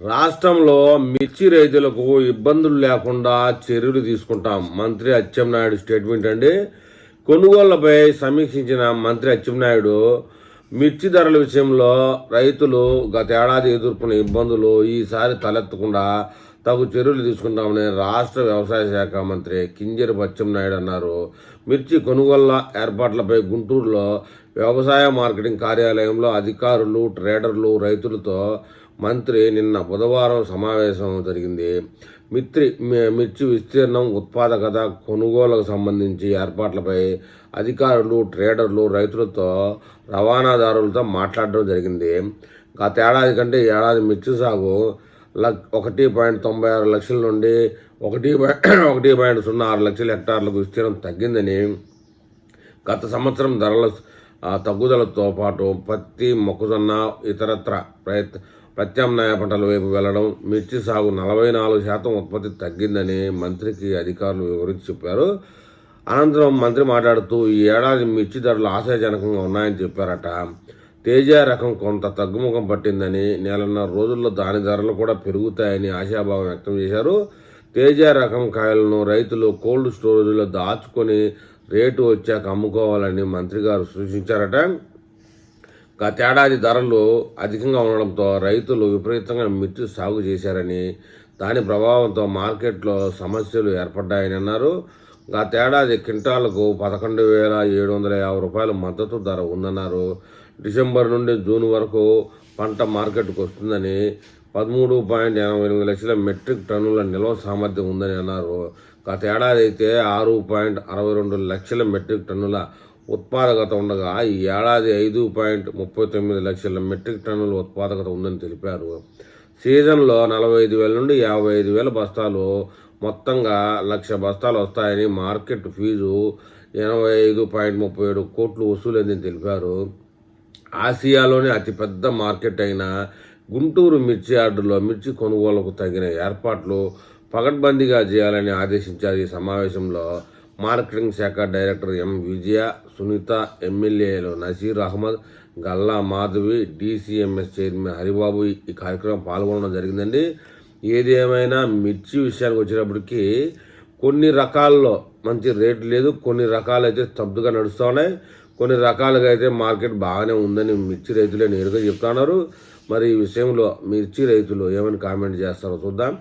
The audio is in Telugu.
రాష్ట్రంలో మిర్చి రైతులకు ఇబ్బందులు లేకుండా చర్యలు తీసుకుంటాం. మంత్రి అచ్చెన్నాయుడు స్టేట్మెంట్ అండి. కొనుగోళ్ళపై సమీక్షించిన మంత్రి అచ్చెన్నాయుడు మిర్చి ధరల విషయంలో రైతులు గత ఏడాది ఎదుర్కొన్న ఇబ్బందులు ఈసారి తలెత్తకుండా తగు చర్యలు తీసుకుంటామని రాష్ట్ర వ్యవసాయ శాఖ మంత్రి కింజరి నాయుడు అన్నారు. మిర్చి కొనుగోళ్ళ ఏర్పాట్లపై గుంటూరులో వ్యవసాయ మార్కెటింగ్ కార్యాలయంలో అధికారులు ట్రేడర్లు రైతులతో మంత్రి నిన్న బుధవారం సమావేశం జరిగింది. మిత్రి మి- మిర్చి విస్తీర్ణం ఉత్పాదకత కొనుగోలుకు సంబంధించి ఏర్పాట్లపై అధికారులు ట్రేడర్లు రైతులతో రవాణాదారులతో మాట్లాడడం జరిగింది. గతేడాది కంటే ఏడాది మిర్చి సాగు లక్ ఒకటి పాయింట్ తొంభై ఆరు లక్షల నుండి ఒకటి ఒకటి పాయింట్ సున్నా ఆరు లక్షల హెక్టార్లకు విస్తీర్ణం తగ్గిందని గత సంవత్సరం ధరల తగ్గుదలతో పాటు పత్తి మొక్కజొన్న ఇతరత్ర ప్రయత్ ప్రత్యామ్నాయ పంటల వైపు వెళ్ళడం మిర్చి సాగు నలభై నాలుగు శాతం ఉత్పత్తి తగ్గిందని మంత్రికి అధికారులు వివరించి చెప్పారు. అనంతరం మంత్రి మాట్లాడుతూ ఈ ఏడాది మిర్చి ధరలు ఆశాజనకంగా ఉన్నాయని చెప్పారట. తేజ రకం కొంత తగ్గుముఖం పట్టిందని నెలన్నర రోజుల్లో దాని ధరలు కూడా పెరుగుతాయని ఆశాభావం వ్యక్తం చేశారు. తేజ రకం కాయలను రైతులు కోల్డ్ స్టోరేజ్లో దాచుకొని రేటు వచ్చాక అమ్ముకోవాలని మంత్రి గారు సూచించారట. గతేడాది ధరలు అధికంగా ఉండడంతో రైతులు విపరీతంగా మిర్చి సాగు చేశారని దాని ప్రభావంతో మార్కెట్లో సమస్యలు ఏర్పడ్డాయని అన్నారు. గతేడాది క్వింటాలకు పదకొండు వేల ఏడు వందల యాభై రూపాయల మద్దతు ధర ఉందన్నారు. డిసెంబర్ నుండి జూన్ వరకు పంట మార్కెట్కు వస్తుందని పదమూడు పాయింట్ ఎనభై ఎనిమిది లక్షల మెట్రిక్ టన్నుల నిల్వ సామర్థ్యం ఉందని అన్నారు. గతేడాది అయితే ఆరు పాయింట్ అరవై రెండు లక్షల మెట్రిక్ టన్నుల ఉత్పాదకత ఉండగా ఈ ఏడాది ఐదు పాయింట్ ముప్పై తొమ్మిది లక్షల మెట్రిక్ టన్నుల ఉత్పాదకత ఉందని తెలిపారు. సీజన్లో నలభై ఐదు వేల నుండి యాభై ఐదు వేల బస్తాలు మొత్తంగా లక్ష బస్తాలు వస్తాయని మార్కెట్ ఫీజు ఎనభై ఐదు పాయింట్ ముప్పై ఏడు కోట్లు వసూలైందని తెలిపారు. ఆసియాలోనే అతిపెద్ద మార్కెట్ అయిన గుంటూరు మిర్చి యార్డులో మిర్చి కొనుగోలుకు తగిన ఏర్పాట్లు పగడ్బందీగా చేయాలని ఆదేశించారు. ఈ సమావేశంలో మార్కెటింగ్ శాఖ డైరెక్టర్ ఎం. విజయ సునీత ఎమ్మెల్యేలు నసీర్ అహ్మద్ గల్లా మాధవి డీసీఎంఎస్ చైర్మన్ హరిబాబు ఈ కార్యక్రమం పాల్గొనడం జరిగిందండి. ఏదేమైనా మిర్చి విషయానికి వచ్చేటప్పటికి కొన్ని రకాల్లో మంచి రేటు లేదు. కొన్ని రకాలైతే స్తబ్దుగా నడుస్తూ ఉన్నాయి. కొన్ని రకాలుగా అయితే మార్కెట్ బాగానే ఉందని మిర్చి రైతులే నేరుగా చెప్తున్నారు మరి ఈ విషయంలో మిర్చి రైతులు ఏమని కామెంట్ చేస్తారో చూద్దాం.